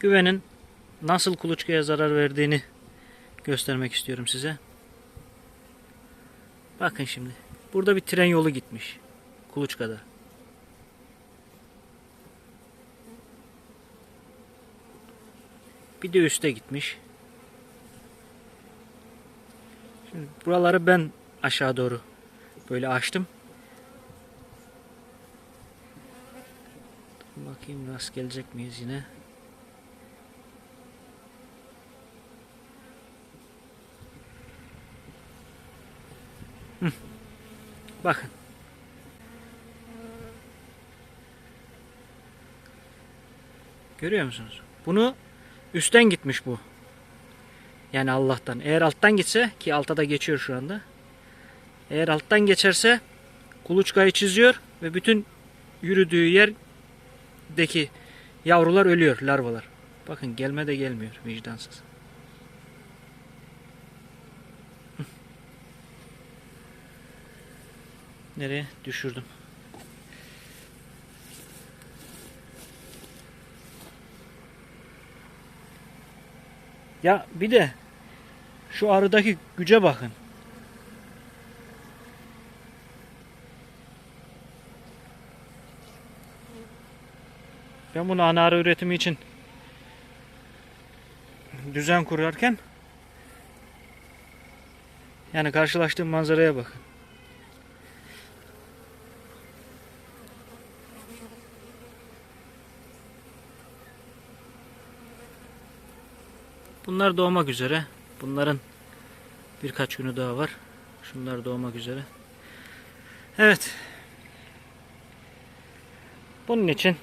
güvenin nasıl kuluçkaya zarar verdiğini göstermek istiyorum size. Bakın şimdi. Burada bir tren yolu gitmiş. Kuluçkada. Bir de üste gitmiş. Şimdi buraları ben aşağı doğru böyle açtım. Bakayım rast gelecek miyiz yine? Bakın. Görüyor musunuz? Bunu üstten gitmiş bu. Yani Allah'tan. Eğer alttan gitse ki alta da geçiyor şu anda. Eğer alttan geçerse kuluçkayı çiziyor ve bütün yürüdüğü yerdeki yavrular ölüyor, larvalar. Bakın gelme de gelmiyor vicdansız. Nereye? Düşürdüm. Ya bir de şu arıdaki güce bakın. Ben bunu ana üretimi için düzen kurarken yani karşılaştığım manzaraya bakın. Bunlar doğmak üzere. Bunların birkaç günü daha var. Şunlar doğmak üzere. Evet. Bunun için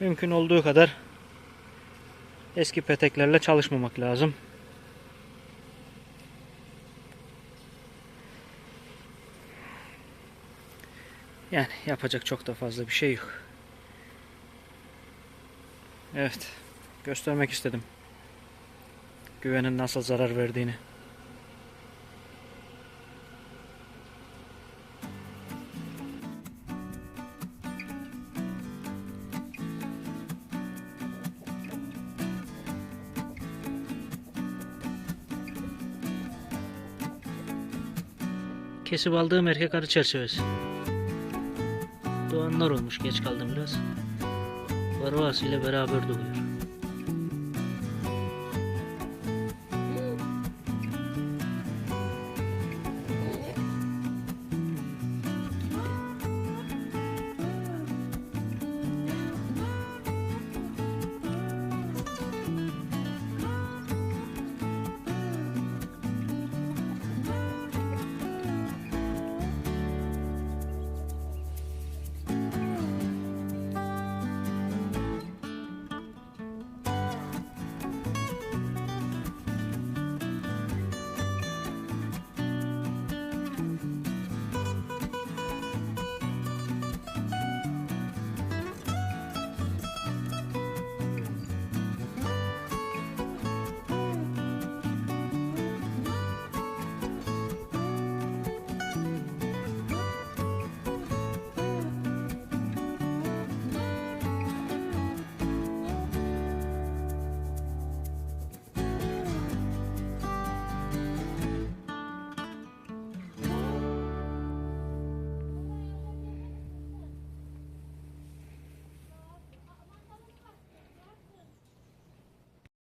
mümkün olduğu kadar eski peteklerle çalışmamak lazım. Yani yapacak çok da fazla bir şey yok. Evet. Göstermek istedim. Güvenin nasıl zarar verdiğini. Kesip aldığım erkek arı çerçevesi. Doğanlar olmuş geç kaldım biraz. Varroası ile beraber doğuyor.